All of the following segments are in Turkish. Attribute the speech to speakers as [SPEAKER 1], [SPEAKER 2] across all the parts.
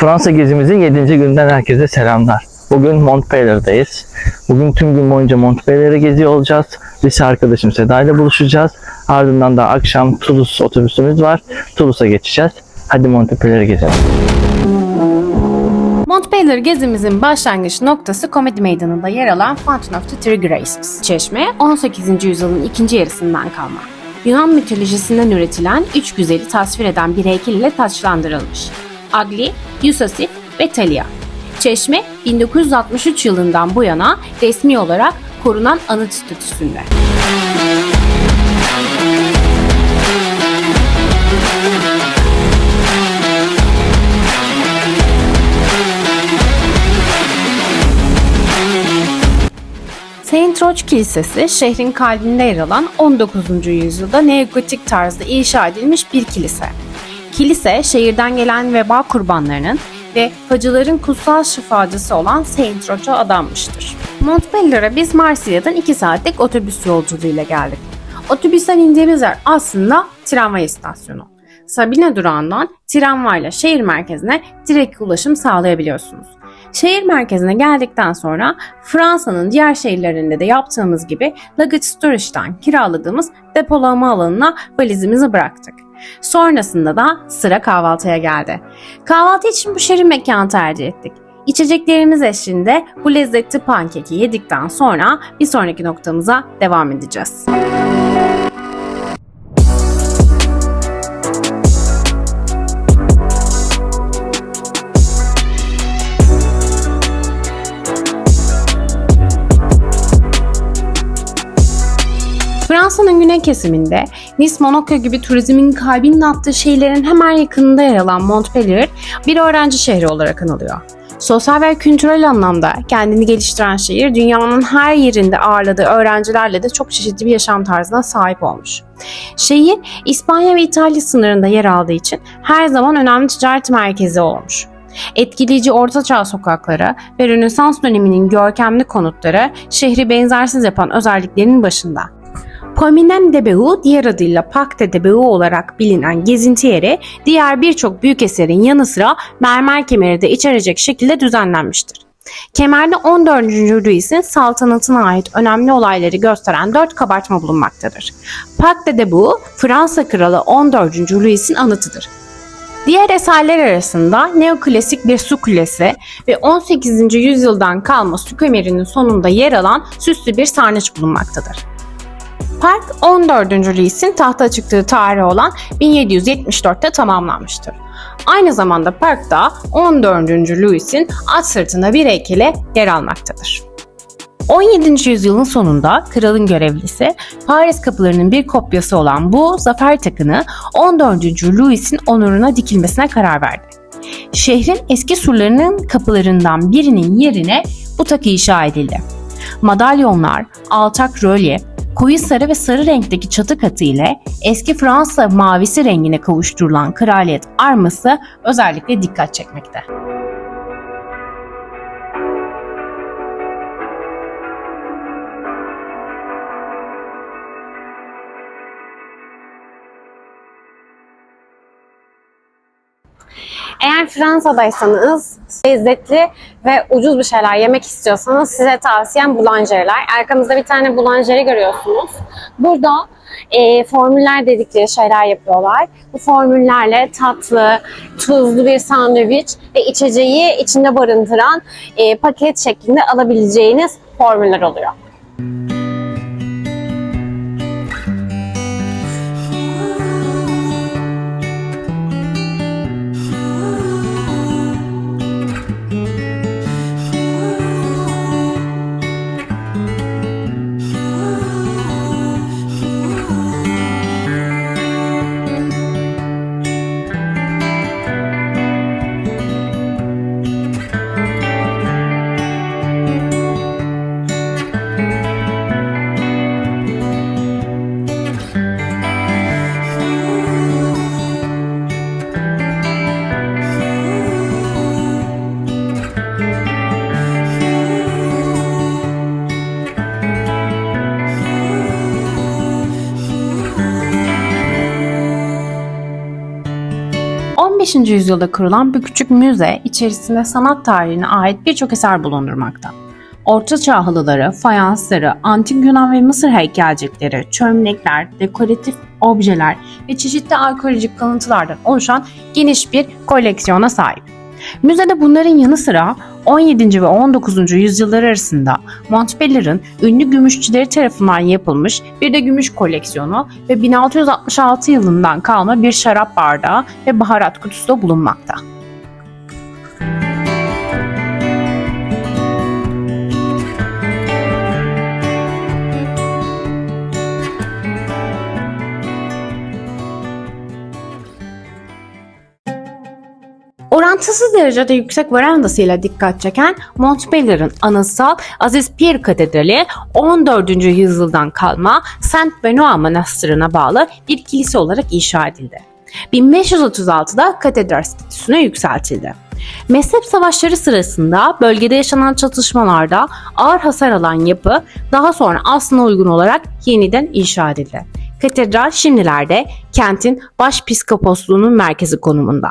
[SPEAKER 1] Fransa gezimizin 7. günden herkese selamlar. Bugün Montpellier'dayız. Bugün tüm gün boyunca Montpellier'i geziyor olacağız. Lise arkadaşım Seda ile buluşacağız. Ardından da akşam Toulouse otobüsümüz var. Toulouse'a geçeceğiz. Hadi Montpellier'i gezelim.
[SPEAKER 2] Montpellier gezimizin başlangıç noktası Komedi Meydanı'nda yer alan Fountain of the Three Graces. Çeşme 18. yüzyılın ikinci yarısından kalma. Yunan mitolojisinden üretilen üç güzeli tasvir eden bir heykel ile taçlandırılmış. Agli, Yusasif ve Thalia. Çeşme 1963 yılından bu yana resmi olarak korunan anıt statüsünde. Saint Roch Kilisesi şehrin kalbinde yer alan 19. yüzyılda neogotik tarzda inşa edilmiş bir kilise. Kilise şehirden gelen veba kurbanlarının ve hacıların kutsal şifacısı olan Saint Roch'a adanmıştır. Montpellier'e biz Marsilya'dan 2 saatlik otobüs yolculuğuyla geldik. Otobüsten indiğimiz yer aslında tramvay istasyonu. Sabine durağından tramvayla şehir merkezine direkt ulaşım sağlayabiliyorsunuz. Şehir merkezine geldikten sonra Fransa'nın diğer şehirlerinde de yaptığımız gibi Luggage Storage'dan kiraladığımız depolama alanına valizimizi bıraktık. Sonrasında da sıra kahvaltıya geldi. Kahvaltı için bu şehrin mekanı tercih ettik. İçeceklerimiz eşliğinde bu lezzetli pankeki yedikten sonra bir sonraki noktamıza devam edeceğiz. Fransa'nın güney kesiminde Nice, Monaco gibi turizmin kalbinin attığı şehirlerin hemen yakınında yer alan Montpellier bir öğrenci şehri olarak anılıyor. Sosyal ve kültürel anlamda kendini geliştiren şehir dünyanın her yerinde ağırladığı öğrencilerle de çok çeşitli bir yaşam tarzına sahip olmuş. Şehir İspanya ve İtalya sınırında yer aldığı için her zaman önemli ticaret merkezi olmuş. Etkileyici ortaçağ sokakları ve Rönesans döneminin görkemli konutları şehri benzersiz yapan özelliklerinin başında. Pominem de Behu diğer adıyla Parc de Behu olarak bilinen gezinti yeri diğer birçok büyük eserin yanı sıra mermer kemeri de içerecek şekilde düzenlenmiştir. Kemerde 14. Louis'in saltanatına ait önemli olayları gösteren dört kabartma bulunmaktadır. Parc de Behu, Fransa Kralı 14. Louis'in anıtıdır. Diğer eserler arasında neoklasik bir su kulesi ve 18. yüzyıldan kalma su kemerinin sonunda yer alan süslü bir sarnıç bulunmaktadır. Park 14. Louis'in tahta çıktığı tarih olan 1774'te tamamlanmıştır. Aynı zamanda parkta 14. Louis'in at sırtında bir heykeli yer almaktadır. 17. yüzyılın sonunda kralın görevlisi Paris kapılarının bir kopyası olan bu zafer takını 14. Louis'in onuruna dikilmesine karar verdi. Şehrin eski surlarının kapılarından birinin yerine bu takı inşa edildi. Madalyonlar, alçak rölye, koyu sarı ve sarı renkteki çatı katı ile eski Fransa mavisi rengine kavuşturulan kraliyet arması özellikle dikkat çekmekte. Eğer Fransa'daysanız lezzetli ve ucuz bir şeyler yemek istiyorsanız size tavsiyem boulangeries. Arkamızda bir tane boulangerie görüyorsunuz. Burada e, formüller dedikleri şeyler yapıyorlar. Bu formüllerle tatlı, tuzlu bir sandviç ve içeceği içinde barındıran e, paket şeklinde alabileceğiniz formüller oluyor. 15. yüzyılda kurulan bir küçük müze içerisinde sanat tarihine ait birçok eser bulundurmakta. Orta Çağ halıları, fayansları, antik Yunan ve Mısır heykelcikleri, çömlekler, dekoratif objeler ve çeşitli arkeolojik kalıntılardan oluşan geniş bir koleksiyona sahip. Müzede bunların yanı sıra 17. ve 19. yüzyıllar arasında Montpellier'in ünlü gümüşçüleri tarafından yapılmış bir de gümüş koleksiyonu ve 1666 yılından kalma bir şarap bardağı ve baharat kutusu da bulunmakta. Orantısız derecede yüksek verandasıyla dikkat çeken Montpellier'in anıtsal Aziz Pir Katedrali 14. yüzyıldan kalma Saint Benoît Manastırı'na bağlı bir kilise olarak inşa edildi. 1536'da katedral statüsüne yükseltildi. Mezhep savaşları sırasında bölgede yaşanan çatışmalarda ağır hasar alan yapı daha sonra aslına uygun olarak yeniden inşa edildi. Katedral şimdilerde kentin başpiskoposluğunun merkezi konumunda.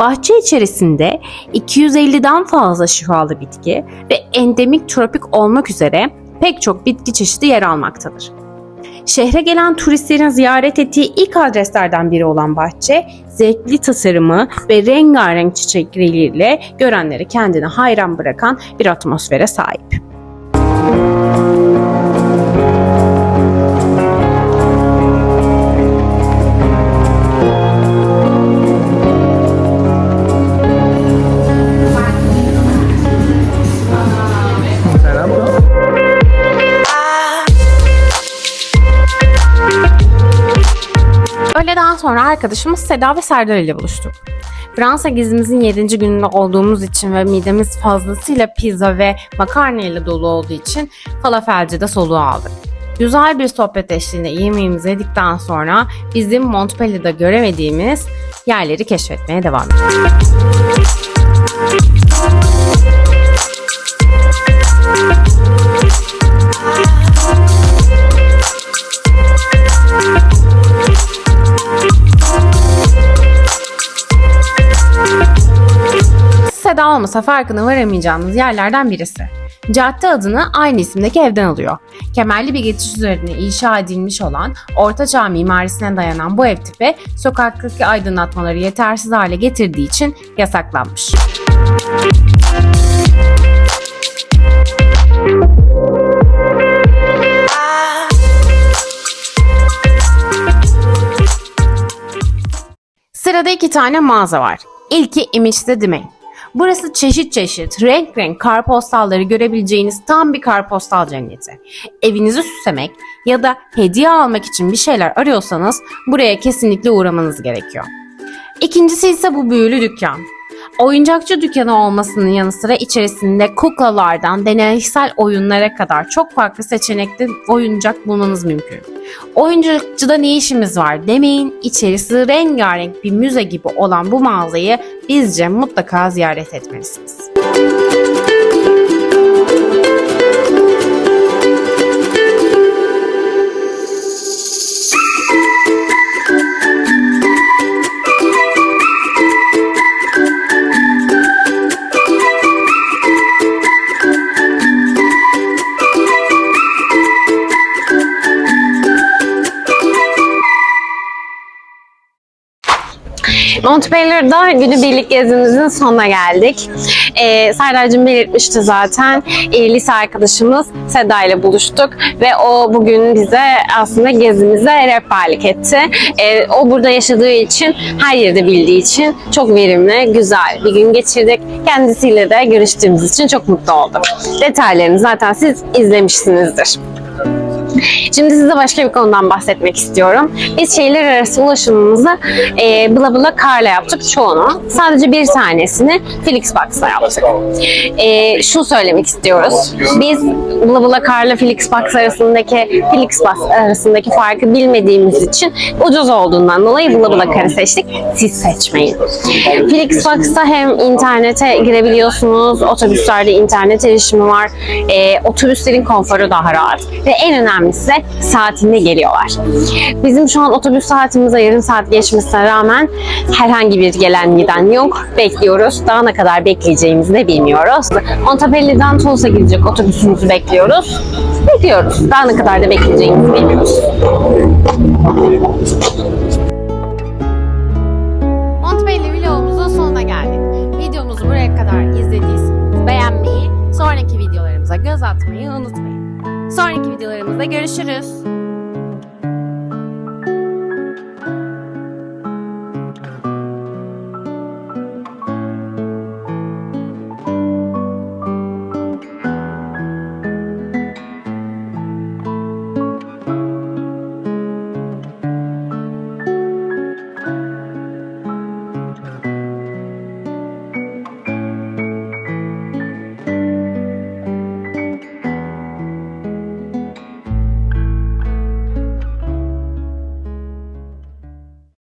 [SPEAKER 2] Bahçe içerisinde 250'den fazla şifalı bitki ve endemik tropik olmak üzere pek çok bitki çeşidi yer almaktadır. Şehre gelen turistlerin ziyaret ettiği ilk adreslerden biri olan bahçe, zevkli tasarımı ve rengarenk çiçekleriyle görenleri kendine hayran bırakan bir atmosfere sahip. Öğleden sonra arkadaşımız Seda ve Serdar ile buluştuk. Fransa gezimizin 7. gününde olduğumuz için ve midemiz fazlasıyla pizza ve makarna ile dolu olduğu için falafelcide soluğu aldık. Güzel bir sohbet eşliğinde yemeğimizi yedikten sonra bizim Montpellier'da göremediğimiz yerleri keşfetmeye devam ettik. Seda olmasa farkına varamayacağınız yerlerden birisi. Cadde adını aynı isimdeki evden alıyor. Kemerli bir geçiş üzerine inşa edilmiş olan ortaçağ mimarisine dayanan bu ev tipi sokaktaki aydınlatmaları yetersiz hale getirdiği için yasaklanmış. Sırada iki tane mağaza var. İlki Image the Domain. Burası çeşit çeşit, renk renk karpostalları görebileceğiniz tam bir karpostal cenneti. Evinizi süslemek ya da hediye almak için bir şeyler arıyorsanız buraya kesinlikle uğramanız gerekiyor. İkincisi ise bu büyülü dükkan. Oyuncakçı dükkanı olmasının yanı sıra içerisinde kuklalardan deneysel oyunlara kadar çok farklı seçenekli oyuncak bulmanız mümkün. Oyuncakçıda ne işimiz var demeyin, içerisi rengarenk bir müze gibi olan bu mağazayı bizce mutlaka ziyaret etmelisiniz.
[SPEAKER 3] Montpellier'da günübirlik gezimizin sonuna geldik. Ee, Serdar'cığım belirtmişti zaten. Ee, lise arkadaşımız Seda ile buluştuk ve o bugün bize aslında gezimize rehberlik etti. Ee, o burada yaşadığı için, her yerde bildiği için çok verimli, güzel bir gün geçirdik. Kendisiyle de görüştüğümüz için çok mutlu oldum. Detaylarını zaten siz izlemişsinizdir.
[SPEAKER 2] Şimdi size başka bir konudan bahsetmek istiyorum. Biz şehirler arası ulaşımımızı e, Bla Bla Car'la yaptık çoğunu. Sadece bir tanesini Flixbox'la yaptık. E, şunu söylemek istiyoruz. Biz Bla Bla Car'la Flixbox arasındaki Flixbox arasındaki farkı bilmediğimiz için ucuz olduğundan dolayı Bla Bla Car'ı seçtik. Siz seçmeyin. Flixbox'ta hem internete girebiliyorsunuz, otobüslerde internet erişimi var, e, otobüslerin konforu daha rahat ve en önemlisi de saatinde geliyorlar. Bizim şu an otobüs saatimize yarım saat geçmesine rağmen herhangi bir gelen giden yok. Bekliyoruz. Daha ne kadar bekleyeceğimizi de bilmiyoruz. Montepelli'den Tulsa gidecek otobüsümüzü bekliyoruz. Bekliyoruz. Daha ne kadar da bekleyeceğimizi bilmiyoruz.
[SPEAKER 4] Montpellier vlogumuzun sonuna geldik. Videomuzu buraya kadar izlediyseniz beğenmeyi, sonraki videolarımıza göz atmayı unutmayın. Sonraki videolarımızda görüşürüz.